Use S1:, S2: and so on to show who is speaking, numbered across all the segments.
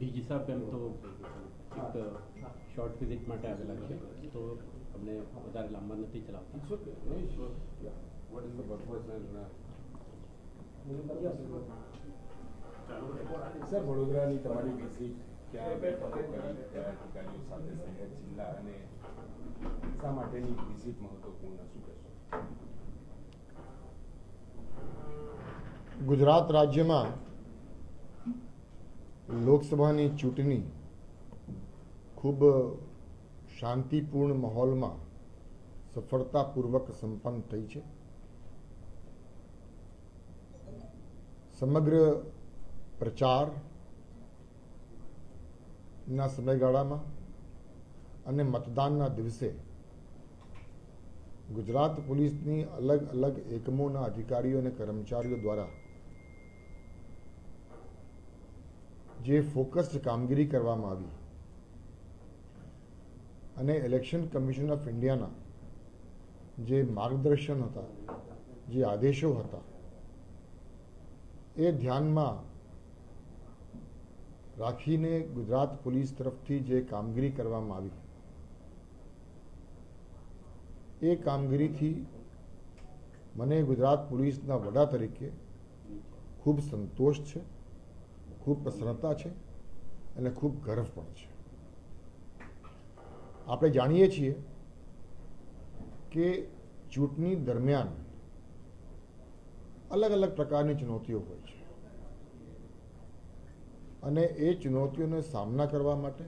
S1: DG સાહેબ એમ તો એક શોર્ટ વિઝિટ માટે આવેલા છે. તો અમને વધારે લાંબા નથી ચલાવતા.
S2: And uh, સર વડોદરાની તમારી વિઝિટ ક્યાં બેઠકો કરી કયા અધિકારીઓ સાથે શહેર જિલ્લા અને શા માટેની વિઝિટ મહત્વપૂર્ણ શું કહેશો?
S3: ગુજરાત રાજ્યમાં લોકસભાની ચૂંટણી ખૂબ શાંતિપૂર્ણ માહોલમાં સફળતાપૂર્વક સંપન્ન થઈ છે. સમગ્ર પ્રચારના સમયગાળામાં અને મતદાનના દિવસે ગુજરાત પોલીસની અલગ અલગ એકમોના અધિકારીઓ અને કર્મચારીઓ દ્વારા જે ફોકસ્ડ કામગીરી કરવામાં આવી. અને ઇલેક્શન કમિશન ઓફ ઇન્ડિયાના જે માર્ગદર્શન હતા, જે આદેશો હતા, એ ધ્યાનમાં રાખીને ગુજરાત પોલીસ તરફથી જે કામગીરી કરવામાં આવી, એ કામગીરીથી મને ગુજરાત પોલીસના વડા તરીકે ખૂબ સંતોષ છે. ખૂબ પ્રસન્નતા છે અને ખૂબ ગર્વ પણ છે. આપણે જાણીએ છીએ કે ચૂંટણી દરમિયાન અલગ અલગ પ્રકારની ચુનૌતીઓ હોય છે. અને એ ચુનૌતીઓનો સામના કરવા માટે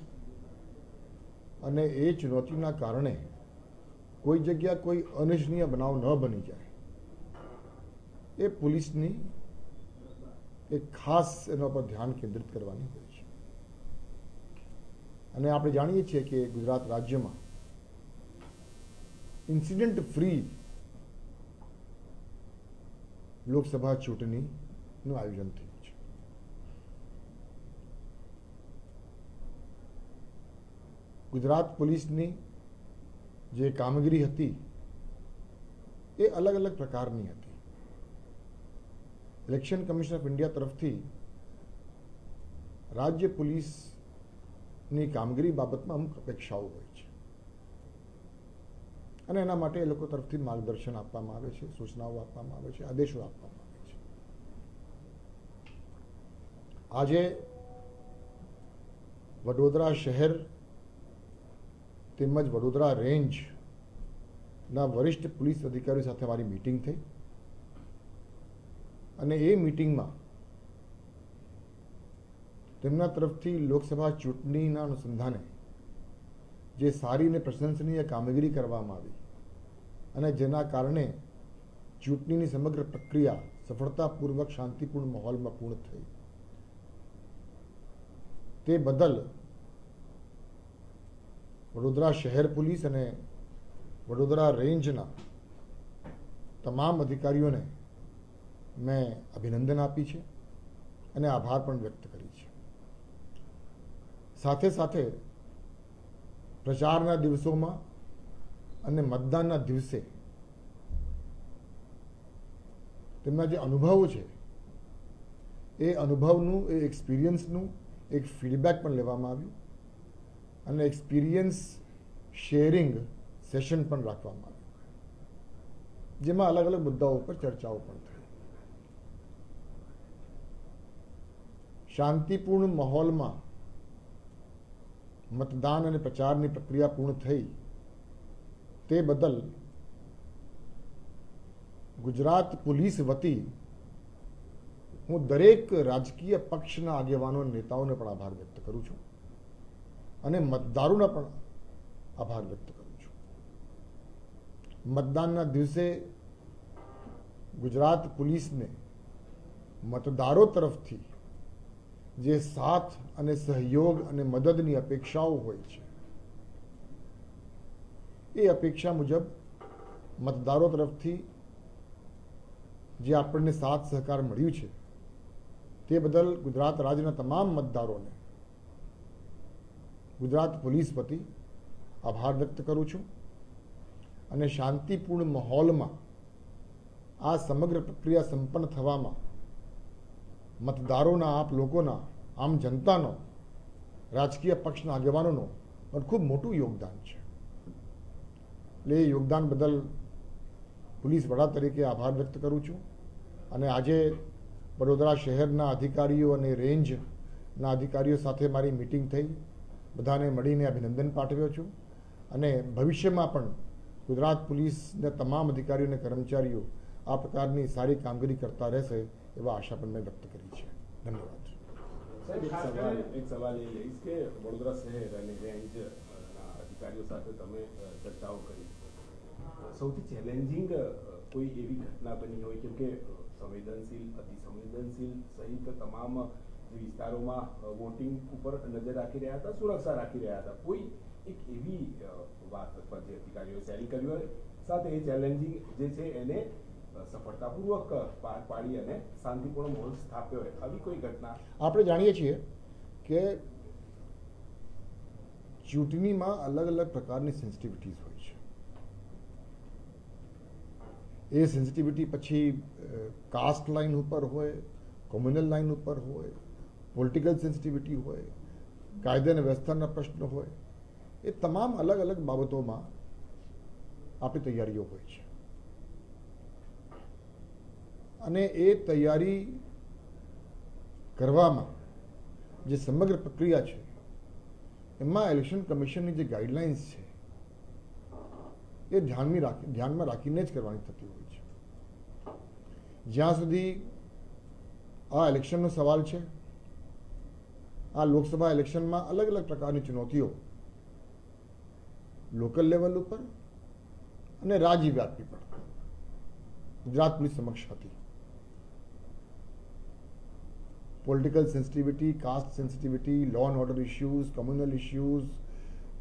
S3: અને એ ચુનૌતીના કારણે કોઈ જગ્યા કોઈ અનિચ્છનીય બનાવ ન બની જાય. એ પોલીસની એક ખાસ એના પર ધ્યાન કેન્દ્રિત કરવાની હોય છે. અને આપણે જાણીએ છીએ કે ગુજરાત રાજ્યમાં ઇન્સિડન્ટ ફ્રી લોકસભા ચૂંટણીનું આયોજન થયું છે. ગુજરાત પોલીસની જે કામગીરી હતી એ અલગ અલગ પ્રકારની હતી. ઇલેક્શન કમિશન ઓફ ઇન્ડિયા તરફથી રાજ્ય પોલીસની કામગીરી બાબતમાં અમુક અપેક્ષાઓ હોય છે. અને એના માટે એ લોકો તરફથી માર્ગદર્શન આપવામાં આવે છે, સૂચનાઓ આપવામાં આવે છે, આદેશો આપવામાં આવે છે. આજે વડોદરા શહેર તેમજ વડોદરા રેન્જના વરિષ્ઠ પોલીસ અધિકારીઓ સાથે મારી મીટિંગ થઈ. અને એ મિટિંગમાં તેમના તરફથી લોકસભા ચૂંટણીના અનુસંધાને જે સારી અને પ્રશંસનીય કામગીરી કરવામાં આવી અને જેના કારણે ચૂંટણીની સમગ્ર પ્રક્રિયા સફળતાપૂર્વક શાંતિપૂર્ણ માહોલમાં પૂર્ણ થઈ. તે બદલ વડોદરા શહેર પોલીસ અને વડોદરા રેન્જના તમામ અધિકારીઓને મેં અભિનંદન આપી છે અને આભાર પણ વ્યક્ત કરી છે. સાથે સાથે પ્રચારના દિવસોમાં અને મતદાનના દિવસે તેમના જે અનુભવો છે, એ અનુભવનું, એ એક્સપિરિયન્સનું એક ફીડબેક પણ લેવામાં આવ્યું અને એક્સપિરિયન્સ શેરિંગ સેશન પણ રાખવામાં આવ્યું. જેમાં અલગ અલગ મુદ્દાઓ પર ચર્ચાઓ પણ થઈ. શાંતિપૂર્ણ માહોલમાં મતદાન અને પ્રચારની પ્રક્રિયા પૂર્ણ થઈ. તે બદલ ગુજરાત પોલીસ વતી હું દરેક રાજકીય પક્ષના આગેવાનો નેતાઓને પણ આભાર વ્યક્ત કરું છું અને મતદારોનો પણ આભાર વ્યક્ત કરું છું. મતદાનના દિવસે ગુજરાત પોલીસને મતદારો તરફથી જે સાથ અને સહયોગ અને મદદની અપેક્ષાઓ હોય છે. એ અપેક્ષા મુજબ મતદારો તરફથી જે આપણને સાથ સહકાર મળ્યું છે, તે બદલ ગુજરાત રાજ્યના તમામ મતદારોને ગુજરાત પોલીસ વતી આભાર વ્યક્ત કરું છું અને શાંતિપૂર્ણ માહોલમાં આ સમગ્ર પ્રક્રિયા સંપન્ન થવામાં મતદારોના, આપ લોકોના આમ જનતાનો, રાજકીય પક્ષના આગેવાનોનો પણ ખૂબ મોટું યોગદાન છે. એટલે એ યોગદાન બદલ પોલીસ વડા તરીકે આભાર વ્યક્ત કરું છું. અને આજે વડોદરા શહેરના અધિકારીઓ અને રેન્જના અધિકારીઓ સાથે મારી મિટિંગ થઈ. બધાને મળીને અભિનંદન પાઠવ્યો છું. અને ભવિષ્યમાં પણ ગુજરાત પોલીસના તમામ અધિકારીઓ અને કર્મચારીઓ આ પ્રકારની સારી કામગીરી કરતા રહેશે એવા આશા પણ મેં વ્યક્ત કરી છે. ધન્યવાદ.
S2: એક સવાલ એક સવાલ એ લઈશ કે વડોદરા શહેર અને રેન્જ અધિકારીઓ સાથે તમે ચર્ચાઓ કરી. સૌથી ચેલેન્જિંગ કોઈ એવી ઘટના બની હોય કેમ કે સંવેદનશીલ અતિ સંવેદનશીલ સહિત તમામ વિસ્તારોમાં વોટિંગ ઉપર નજર રાખી રહ્યા હતા સુરક્ષા રાખી રહ્યા હતા. કોઈ એક એવી વાત પર જે અધિકારીઓ શેરિંગ કર્યું હોય? સાથે એ ચેલેન્જિંગ જે છે એને સફળતાપૂર્વક પાર પાડી અને શાંતિપૂર્ણ માહોલ સ્થાપ્યો હોય, આવી કોઈ ઘટના?
S3: આપણે જાણીએ છીએ કે ચૂંટણીમાં અલગ અલગ પ્રકારની સેન્સિટિવિટીઝ હોય છે. એ સેન્સિટિવિટી પછી કાસ્ટ લાઇન ઉપર હોય કોમ્યુનલ લાઇન ઉપર હોય પોલિટિકલ સેન્સિટિવિટી હોય, કાયદા અને વ્યવસ્થાના પ્રશ્નો હોય, એ તમામ અલગ અલગ બાબતોમાં આપણી તૈયારીઓ હોય છે. અને એ તૈયારી કરવામાં જે સમગ્ર પ્રક્રિયા છે, એમાં ઇલેક્શન કમિશનની જે ગાઈડલાઇન્સ છે, એ ધ્યાનમાં રાખી, ધ્યાનમાં રાખીને જ કરવાની થતી હોય છે. જ્યાં સુધી આ ઇલેક્શનનો સવાલ છે, આ લોકસભા ઇલેક્શનમાં અલગ અલગ પ્રકારની ચુનૌતીઓ લોકલ લેવલ ઉપર અને રાજ્યવ્યાપી પણ ગુજરાત પોલીસ સમક્ષ હતી. Political sensitivity, caste sensitivity, law and order issues, communal issues,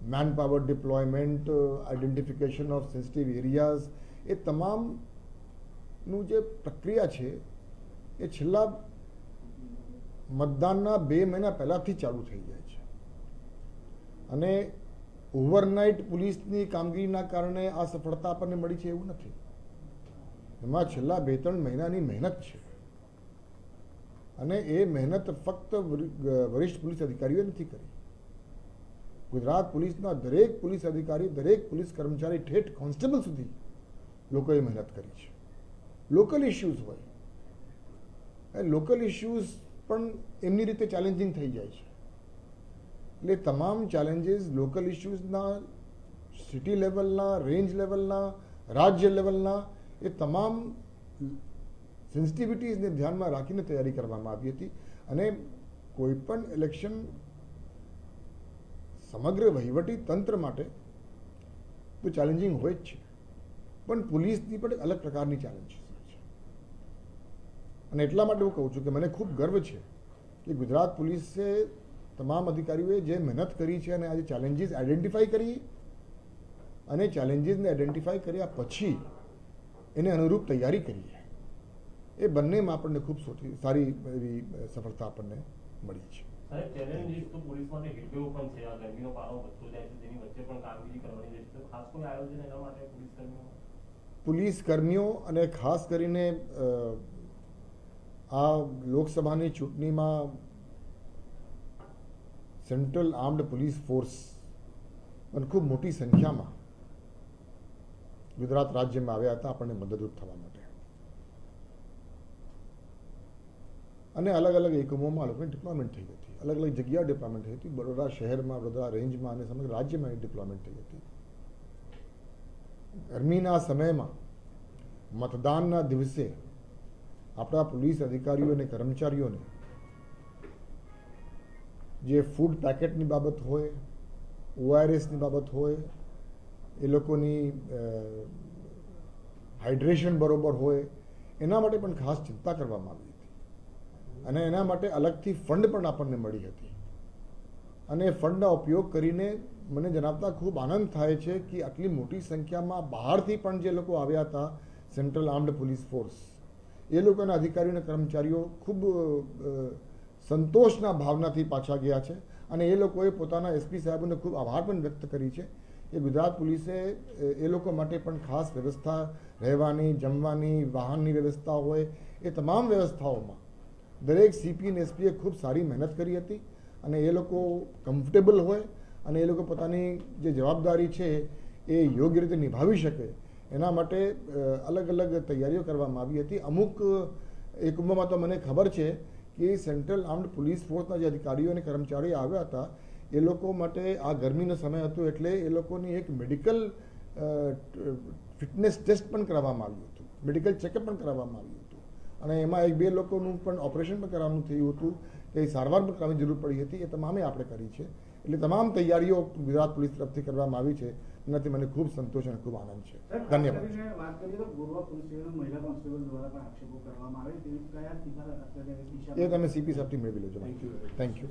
S3: manpower deployment, uh, identification of sensitive areas એ તમામનું જે પ્રક્રિયા છે એ છેલ્લા મતદાનના બે મહિના પહેલાંથી ચાલુ થઈ જાય છે અને ઓવરનાઇટ પોલીસની કામગીરીના કારણે આ સફળતા આપણને મળી છે એવું નથી એમાં છેલ્લા બે ત્રણ મહિનાની મહેનત છે અને એ મહેનત ફક્ત વરિષ્ઠ પોલીસ અધિકારીઓએ નથી કરી. ગુજરાત પોલીસના દરેક પોલીસ અધિકારી, દરેક પોલીસ કર્મચારી ઠેઠ કોન્સ્ટેબલ સુધી લોકોએ મહેનત કરી છે. લોકલ ઇશ્યુઝ હોય. એ લોકલ ઇશ્યુઝ પણ એમની રીતે ચેલેન્જિંગ થઈ જાય છે. એટલે તમામ ચેલેન્જીસ લોકલ ઇશ્યુઝના સિટી લેવલના રેન્જ લેવલના રાજ્ય લેવલના એ તમામ સેન્સિટિવિટીઝને ધ્યાનમાં રાખીને તૈયારી કરવામાં આવી હતી અને કોઈ પણ ઇલેક્શન સમગ્ર વહીવટી તંત્ર માટે તો ચેલેન્જિંગ હોય જ છે. પણ પોલીસની પણ અલગ પ્રકારની ચેલેન્જ છે. અને એટલા માટે હું કહું છું કે મને ખૂબ ગર્વ છે કે ગુજરાત પોલીસે તમામ અધિકારીઓએ જે મહેનત કરી છે અને આજે ચેલેન્જીસ આઈડેન્ટિફાઈ કરી અને ચેલેન્જીસને આઈડેન્ટિફાઈ કર્યા પછી એને અનુરૂપ તૈયારી કરી છે. એ બંનેમાં આપણને ખૂબ સોટી સારી એવી સફળતા આપણને મળી છે.
S4: પોલીસ કર્મીઓ?
S3: અને ખાસ કરીને આ લોકસભાની ચૂંટણીમાં સેન્ટ્રલ આર્મ્ડ પોલીસ ફોર્સ પણ ખૂબ મોટી સંખ્યામાં ગુજરાત રાજ્યમાં આવ્યા હતા આપણને મદદરૂપ થવા માટે. અને અલગ અલગ એકમોમાં લોકોની ડિપ્લોયમેન્ટ થઈ હતી અલગ અલગ જગ્યાએ ડિપ્લોયમેન્ટ થઈ હતી બરોડા શહેરમાં, વડોદરા રેન્જમાં અને સમગ્ર રાજ્યમાં ડિપ્લોયમેન્ટ થઈ હતી ગરમીના સમયમાં મતદાનના દિવસે આપણા પોલીસ અધિકારીઓ અને કર્મચારીઓને જે ફૂડ પેકેટની બાબત હોય ઓઆરએસની બાબત હોય, એ લોકોની હાઇડ્રેશન બરોબર હોય, એના માટે પણ ખાસ ચિંતા કરવામાં આવી અને એના માટે અલગથી ફંડ પણ આપણને મળી હતી. અને એ ફંડના ઉપયોગ કરીને મને જણાવતા ખૂબ આનંદ થાય છે કે આટલી મોટી સંખ્યામાં બહારથી પણ જે લોકો આવ્યા હતા સેન્ટ્રલ આર્મ્ડ પોલીસ ફોર્સ એ લોકોના અધિકારીઓ અને કર્મચારીઓ ખૂબ સંતોષના ભાવનાથી પાછા ગયા છે. અને એ લોકોએ પોતાના એસપી સાહેબોને ખૂબ આભાર પણ વ્યક્ત કરી છે એ ગુજરાત પોલીસે એ લોકો માટે પણ ખાસ વ્યવસ્થા રહેવાની, જમવાની, વાહનની વ્યવસ્થા હોય, એ તમામ વ્યવસ્થાઓમાં દરેક સીપી અને એસપીએ ખૂબ સારી મહેનત કરી હતી અને એ લોકો કમ્ફર્ટેબલ હોય અને એ લોકો પોતાની જે જવાબદારી છે એ યોગ્ય રીતે નિભાવી શકે. એના માટે અલગ અલગ તૈયારીઓ કરવામાં આવી હતી. અમુક એકમોમાં તો મને ખબર છે કે સેન્ટ્રલ આર્મ્ડ પોલીસ ફોર્સના જે અધિકારીઓ અને કર્મચારીઓ આવ્યા હતા, એ લોકો માટે આ ગરમીનો સમય હતો એટલે એ લોકોની એક મેડિકલ ફિટનેસ ટેસ્ટ પણ કરાવવામાં આવ્યું હતું. મેડિકલ ચેકઅપ પણ કરાવવામાં આવ્યું અને એમાં એક બે લોકોનું પણ ઓપરેશન પણ કરવાનું થયું હતું કે સારવાર પણ કરવાની જરૂર પડી હતી એ તમામે આપણે કરી છે. એટલે તમામ તૈયારીઓ ગુજરાત પોલીસ તરફથી કરવામાં આવી છે. એનાથી મને ખૂબ સંતોષ અને ખૂબ આનંદ છે. ધન્યવાદ. એ તમે સીપી સાહેબથી મેળવી લેજો. Thank you